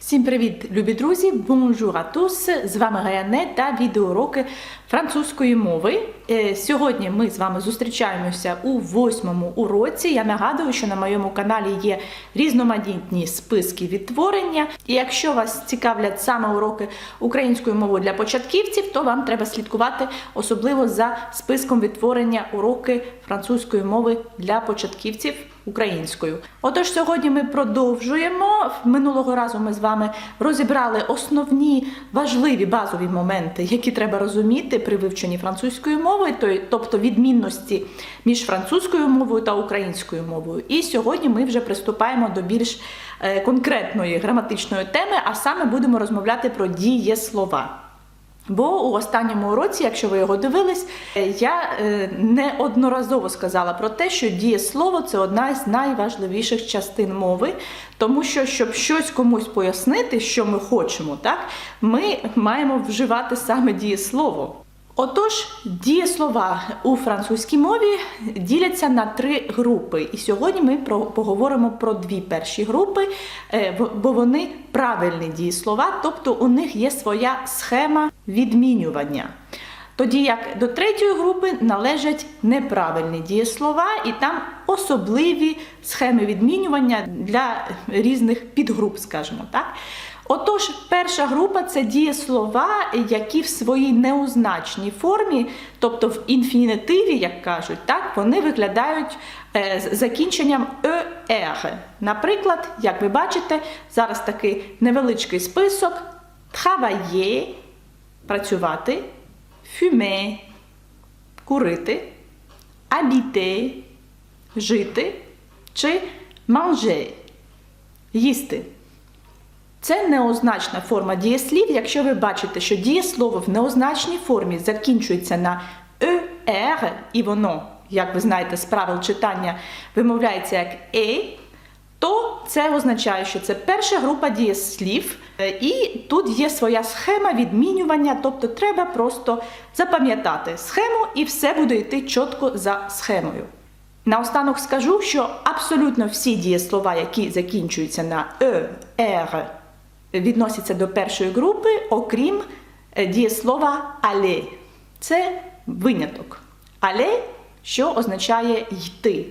Всім привіт, любі друзі! Bonjour à! З вами Гаяне та відеоуроки французької мови. Е, Сьогодні ми з вами зустрічаємося у восьмому уроці. Я нагадую, що на моєму каналі є різноманітні списки відтворення. І якщо вас цікавлять саме уроки української мови для початківців, то вам треба слідкувати особливо за списком відтворення уроки французької мови для початківців українською. Отож, сьогодні ми продовжуємо. Минулого разу ми з вами розібрали основні важливі базові моменти, які треба розуміти при вивченні французької мови, тобто відмінності між французькою мовою та українською мовою. І сьогодні ми вже приступаємо до більш е, конкретної граматичної теми, а саме будемо розмовляти про дієслова. Бо у останньому уроці, якщо ви його дивились, е, я е, неодноразово сказала про те, що дієслово це одна з найважливіших частин мови, тому що, щоб щось комусь пояснити, що ми хочемо, так, ми маємо вживати саме дієслово. Отож, дієслова у французькій мові діляться на три групи. І сьогодні ми про, поговоримо про дві перші групи, е, бо вони правильні дієслова, тобто у них є своя схема відмінювання. Тоді як до третьої групи належать неправильні дієслова, і там особливі схеми відмінювання для різних підгруп, скажімо так. Отож, перша група це дієслова, які в своїй неозначній формі, тобто в інфінітиві, як кажуть, так, вони виглядають е, з закінченням «er». Наприклад, як ви бачите, зараз такий невеличкий список: travailler – працювати, fumer – курити, habiter – жити чи manger – їсти. Це неозначна форма дієслів. Якщо ви бачите, що дієслово в неозначній формі закінчується на «er», і воно, як ви знаєте, з правил читання вимовляється як «е», то це означає, що це перша група дієслів, е, і тут є своя схема відмінювання, тобто треба просто запам'ятати схему, і все буде йти чітко за схемою. Наостанок скажу, що абсолютно всі дієслова, які закінчуються на «е», «er», відносяться до першої групи, окрім е, дієслова «aller». Це виняток. «Aller», що означає йти.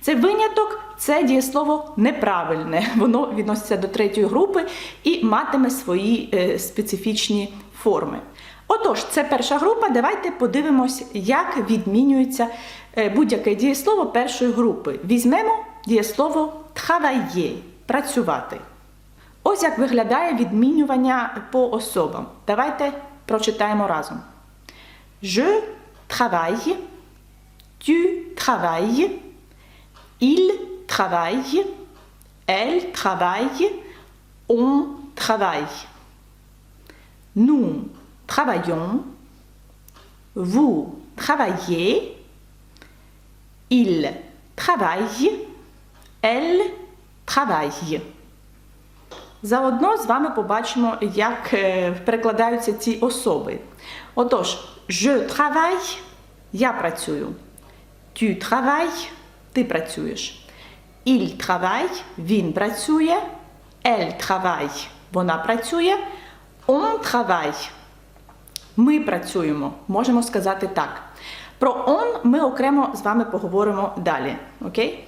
Це виняток, це дієслово неправильне. Воно відноситься до третьої групи і матиме свої е, специфічні форми. Отож, це перша група. Давайте подивимось, як відмінюється е, будь-яке дієслово першої групи. Візьмемо дієслово travailler – працювати. Ось як виглядає відмінювання по особам. Давайте прочитаємо разом. Je travaille, tu travailles, il travaille, elle travaille, on travaille. Nous travaillons, vous travaillez, il travaille, elle travaille. Заодно з вами побачимо, як е, перекладаються ці особи. Отож, je travaille, я працюю. Tu travailles, ти працюєш. Il travaille, він працює. Elle travaille, вона працює. On travaille, ми працюємо, можемо сказати так. Про on ми окремо з вами поговоримо далі. Окей?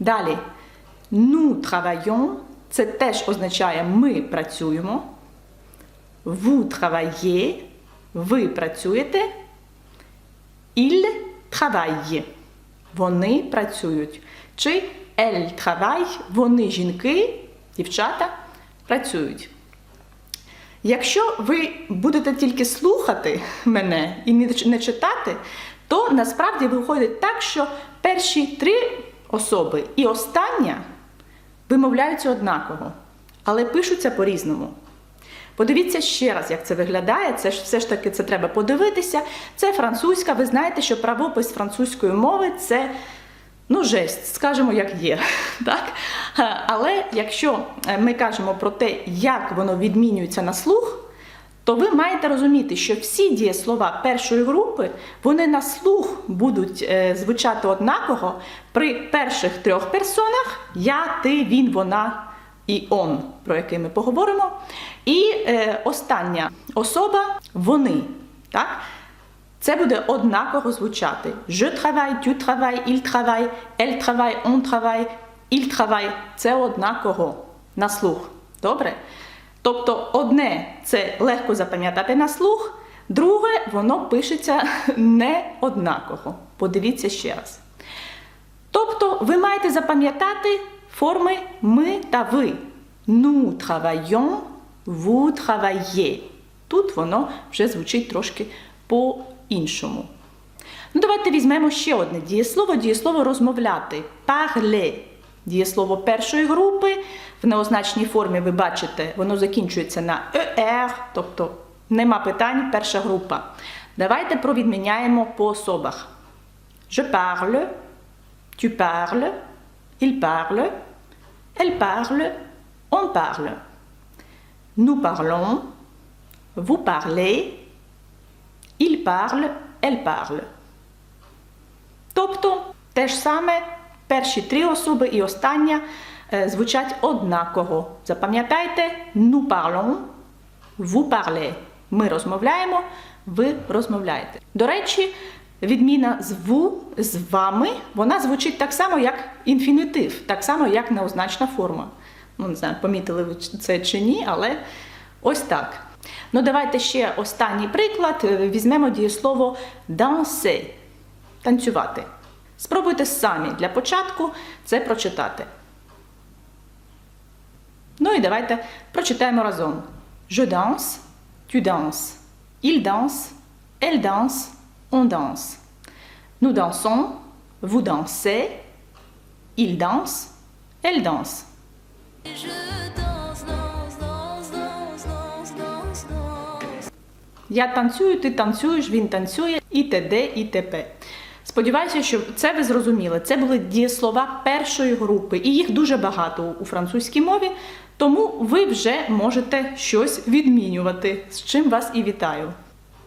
Далі. Nous travaillons, це теж означає ми працюємо. Vous travaillez, ви працюєте. Il travaille, вони працюють. Чи elle travaille, вони жінки, дівчата працюють. Якщо ви будете тільки слухати мене і не читати, то насправді виходить так, що перші три особи і остання вимовляються однаково, але пишуться по-різному. Подивіться ще раз, як це виглядає. Це ж все ж таки це треба подивитися. Це французька. Ви знаєте, що правопис французької мови це ну, жесть, скажімо, як є. Так? Але якщо е, ми кажемо про те, як воно відмінюється на слух, то ви маєте розуміти, що всі дієслова першої групи вони на слух будуть е, звучати однаково при перших трьох персонах я, ти, він, вона і он, про який ми поговоримо. І е, остання особа вони. Так? Це буде однаково звучати. Je travaille, tu travailles, il travaille, elle travaille, on travaille, il travaille. Це однаково на слух. Добре? Тобто одне це легко запам'ятати на слух, друге воно пишеться не однаково. Подивіться ще раз. Тобто ви маєте запам'ятати форми ми та ви. Nous travaillons, vous travaillez. Тут воно вже звучить трошки по-іншому. Ну, давайте візьмемо ще одне дієслово, дієслово розмовляти. Parler. Дієслово першої групи. В неозначній формі ви бачите, воно закінчується на er, тобто нема питань, перша група. Давайте провідміняємо по особах. Je parle, tu parles, il parle, elle parle, on parle. Nous parlons, vous parlez, il parle, elle parle. Тобто те ж саме перші три особи і остання е, звучать однаково. Запам'ятайте, nous parlons, vous parlez. Ми розмовляємо, ви розмовляєте. До речі, відміна з ву з вами, вона звучить так само, як інфінітив, так само, як неозначна форма. Ну, не знаю, помітили ви це чи ні, але ось так. Ну, давайте ще останній приклад. Візьмемо дієслово danser – танцювати. Спробуйте самі для початку це прочитати. Ну і давайте прочитаємо разом. Je danse, tu danses, il danse, elle danse, on danse. Nous dansons, vous dansez, il danse, elle danse. Я танцюю, ти танцюєш, він танцює, і т.д. і т.п. Сподіваюся, що це ви зрозуміли. Це були дієслова першої групи, і їх дуже багато у французькій мові, тому ви вже можете щось відмінювати, з чим вас і вітаю.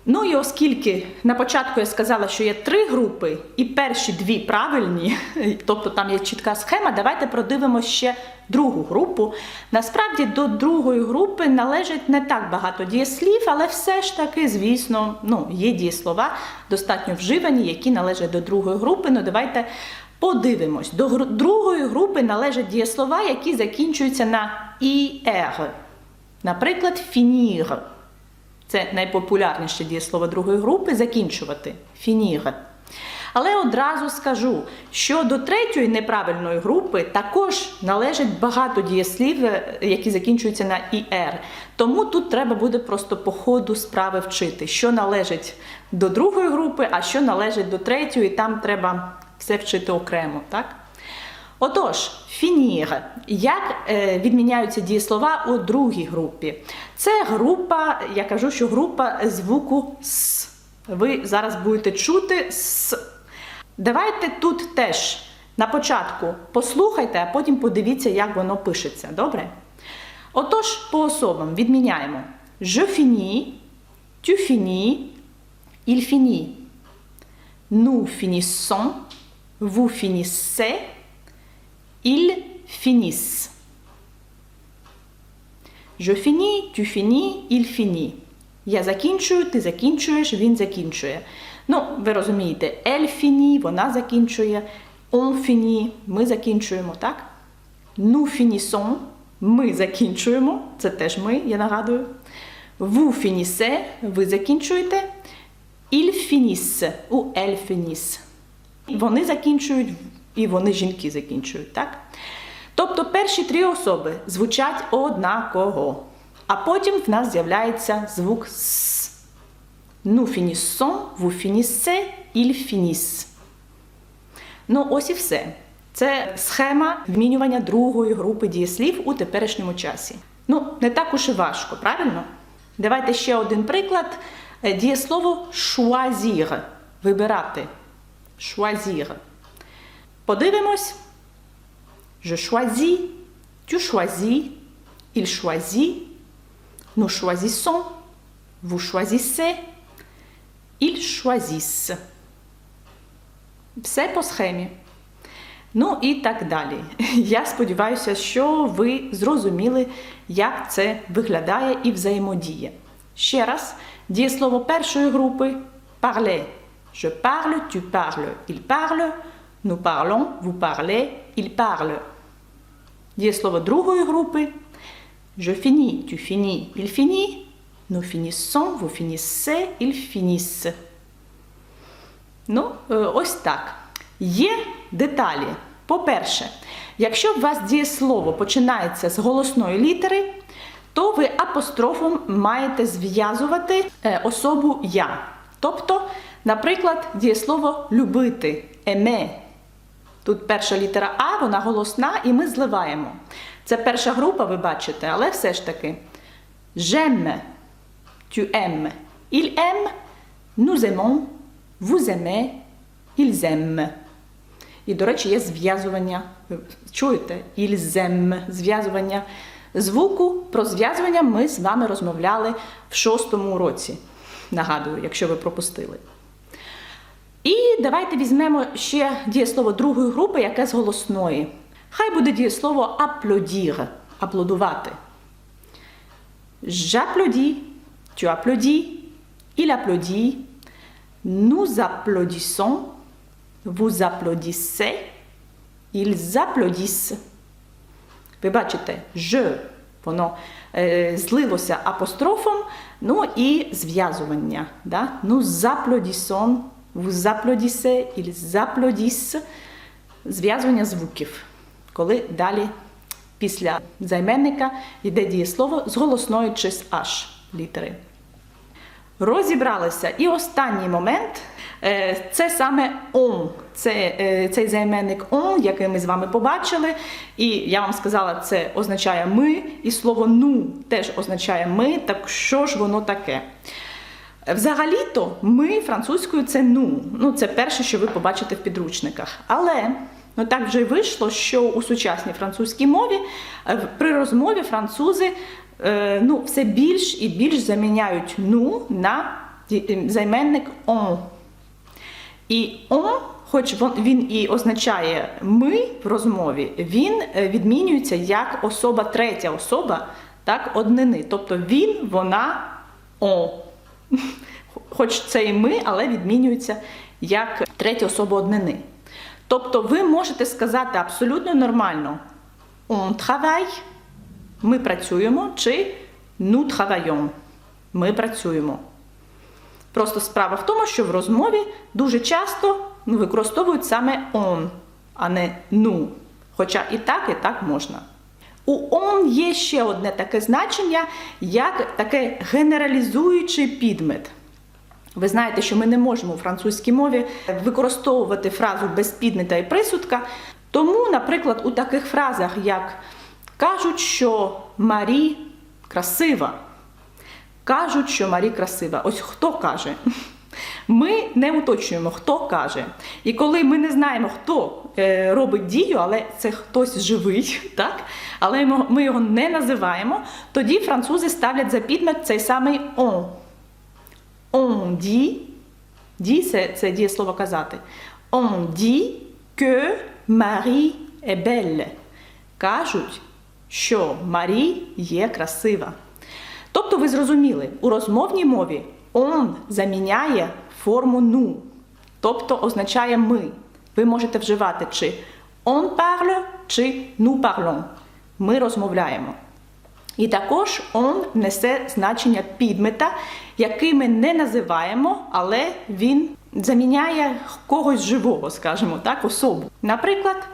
Ну і оскільки на початку я сказала, що є три групи, і перші дві правильні, тобто там є чітка схема, давайте продивимося ще другу групу. Насправді до другої групи належить не так багато дієслів, але все ж таки, звісно, ну, є дієслова достатньо вживані, які належать до другої групи. Ну давайте подивимось. До другої групи належать дієслова, які закінчуються на «ir». Наприклад, finir. Це найпопулярніше дієслово другої групи закінчувати фінігр. Але одразу скажу, що до третьої неправильної групи також належить багато дієслів, е, які закінчуються на «ір». Тому тут треба буде просто по ходу справи вчити, що належить до другої групи, а що належить до третьої, там треба все вчити окремо. так? Отож, фінір. Як е, відміняються дієслова у другій групі? Це група, я кажу, що група звуку С. Ви зараз будете чути С. Давайте тут теж на початку послухайте, а потім подивіться, як воно пишеться. Добре? Отож, по особам відміняємо. Je finis, tu finis, il finit. Nous finissons, vous finissez, ils finissent. Je finis, tu finis, il finit. Я закінчую, ти закінчуєш, він закінчує. Ну, ви розумієте, elle finit, вона закінчує, on finit, ми закінчуємо, так? Nous finissons, ми закінчуємо, це теж ми, я нагадую. Vous finissez, ви закінчуєте. Ils finissent, у elles finissent. Вони закінчують, і вони жінки закінчують, так? Тобто перші три особи звучать однаково, а потім в нас з'являється звук С. Nous finissons, vous finissez, ils finissent. Ну, ось і все. Це схема вмінювання другої групи дієслів у теперішньому часі. Ну, не так уж і важко, правильно? Давайте ще один приклад. Е, Дієслово choisir – вибирати. Choisir. Подивимось. Je choisis, tu choisis, il choisit, nous choisissons, vous choisissez, ils choisissent. Все по схемі. Ну і так далі. Я сподіваюся, що ви зрозуміли, як це виглядає і взаємодіє. Ще раз, дієслово першої групи parler. Je parle, tu parles, il parle, nous parlons, vous parlez, il parle. Дієслово другої групи je finis, tu finis, il finit, nous finissons, vous finissez, ils finissent. Ну, е, ось так. Є деталі. По-перше, якщо у вас дієслово починається з голосної літери, то ви апострофом маєте зв'язувати е, особу я. Тобто, наприклад, дієслово любити еме. Тут перша літера А, вона голосна, і ми зливаємо. Це перша група, ви бачите, але все ж таки. J'aime, tu aimes, il aime, nous aimons, vous aimez, ils aiment. І, до речі, є зв'язування. Чуєте? Aiment, зв'язування звуку. Про зв'язування ми з вами розмовляли в шостому уроці. Нагадую, якщо ви пропустили. І давайте візьмемо ще дієслово другої групи, яке з голосної. Хай буде дієслово applaudir, аплодувати. J'applaudis, tu applaudis, il applaudit, nous applaudissons, vous applaudissez, ils applaudissent. Ви бачите, je, воно е, злилося апострофом, ну і зв'язування. Да? Nous applaudissons, vous applaudissez, ils applaudissent. Зв'язування звуків, коли далі після займенника йде дієслово з голосною чи аж літери. Розібралися. І останній момент е, це саме он. Це е, цей займенник он, який ми з вами побачили. І я вам сказала, це означає ми, і слово ну теж означає ми. Так що ж воно таке? Взагалі-то ми французькою це ну. Ну, це перше, що ви побачите в підручниках. Але ну так вже й вийшло, що у сучасній французькій мові е, при розмові французи е, ну, все більш і більш заміняють ну на е, займенник on. І он, хоч він і означає ми в розмові, він відмінюється як особа, третя особа, так, однини. Тобто він, вона, о. Хоч це і ми, але відмінюється як третя особа однини. Тобто ви можете сказати абсолютно нормально on travaille, ми працюємо, чи nous travaillons, ми працюємо. Просто справа в тому, що в розмові дуже часто використовують саме on, а не ну. Хоча і так, і так можна. У on є ще одне таке значення, як таке генералізуючий підмет. Ви знаєте, що ми не можемо у французькій мові використовувати фразу без підмета і присудка. Тому, наприклад, у таких фразах, як кажуть, що Марі красива. Кажуть, що Марі красива. Ось хто каже. Ми не уточнюємо, хто каже. І коли ми не знаємо, хто робить дію, але це хтось живий, так? але ми- його не називаємо, тоді французи ставлять за підмет цей самий on. On dit, dit це, дієслово казати. On dit que Marie est belle. Кажуть, що Марі є красива. Тобто ви зрозуміли, у розмовній мові on заміняє форму ну, тобто означає ми. Ви можете вживати чи on parle, чи nous parlons. Ми розмовляємо. І також он несе значення підмета, який ми не називаємо, але він заміняє когось живого, скажімо так, особу. Наприклад,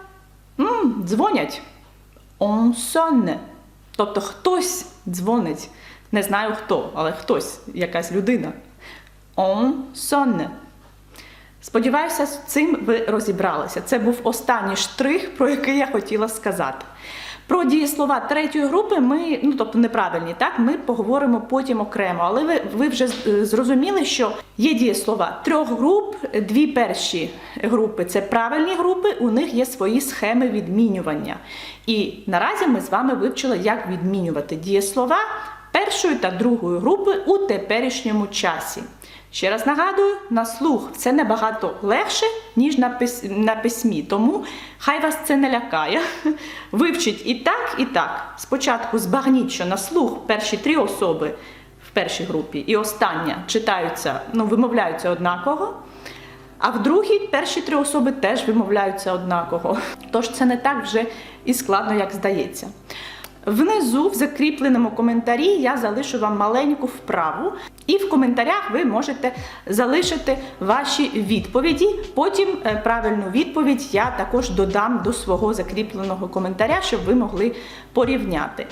м, дзвонять on sonne. Тобто хтось дзвонить. Не знаю хто, але хтось, якась людина. On sonne. Сподіваюся, з цим ви розібралися. Це був останній штрих, про який я хотіла сказати. Про дієслова третьої групи ми, ну тобто неправильні, так, ми поговоримо потім окремо. Але ви, ви вже е, зрозуміли, що є дієслова трьох груп. Дві перші групи це правильні групи, у них є свої схеми відмінювання. І наразі ми з вами вивчили, як відмінювати дієслова першої та другої групи у теперішньому часі. Ще раз нагадую, на слух це набагато легше, ніж на, пис... на письмі, тому хай вас це не лякає. Вивчіть і так, і так. Спочатку збагніть, що на слух перші три особи в першій групі і остання читаються, ну, вимовляються однаково. А в другій перші три особи теж вимовляються однаково. Тож це не так вже і складно, як здається. Внизу, в закріпленому коментарі, я залишу вам маленьку вправу, і в коментарях ви можете залишити ваші відповіді. Потім е, правильну відповідь я також додам до свого закріпленого коментаря, щоб ви могли порівняти.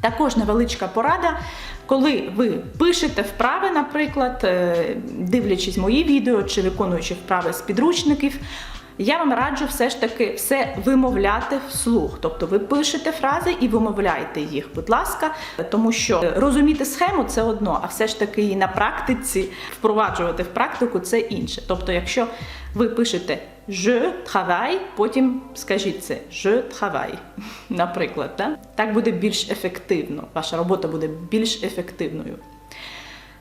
Також невеличка порада, коли ви пишете вправи, наприклад, е, дивлячись мої відео чи виконуючи вправи з підручників, я вам раджу все ж таки все вимовляти вслух. Тобто ви пишете фрази і вимовляєте їх, будь ласка, тому що розуміти схему це одно, а все ж таки і на практиці впроваджувати в практику це інше. Тобто, якщо ви пишете je travaille, потім скажіть це je travaille, наприклад. Да? Так буде більш ефективно. Ваша робота буде більш ефективною.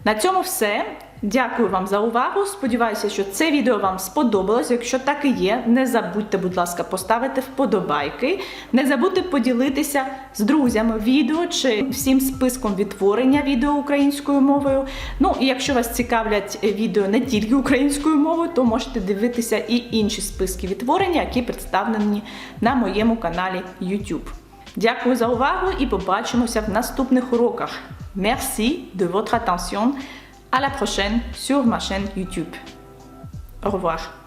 На цьому все. Дякую вам за увагу. Сподіваюся, що це відео вам сподобалось. Якщо так і є, не забудьте, будь ласка, поставити вподобайки. Не забудьте поділитися з друзями відео чи всім списком відтворення відео українською мовою. Ну і якщо вас цікавлять відео не тільки українською мовою, то можете дивитися і інші списки відтворення, які представлені на моєму каналі YouTube. Дякую за увагу і побачимося в наступних уроках. Merci de votre attention. À la prochaine sur ma chaîne YouTube. Au revoir.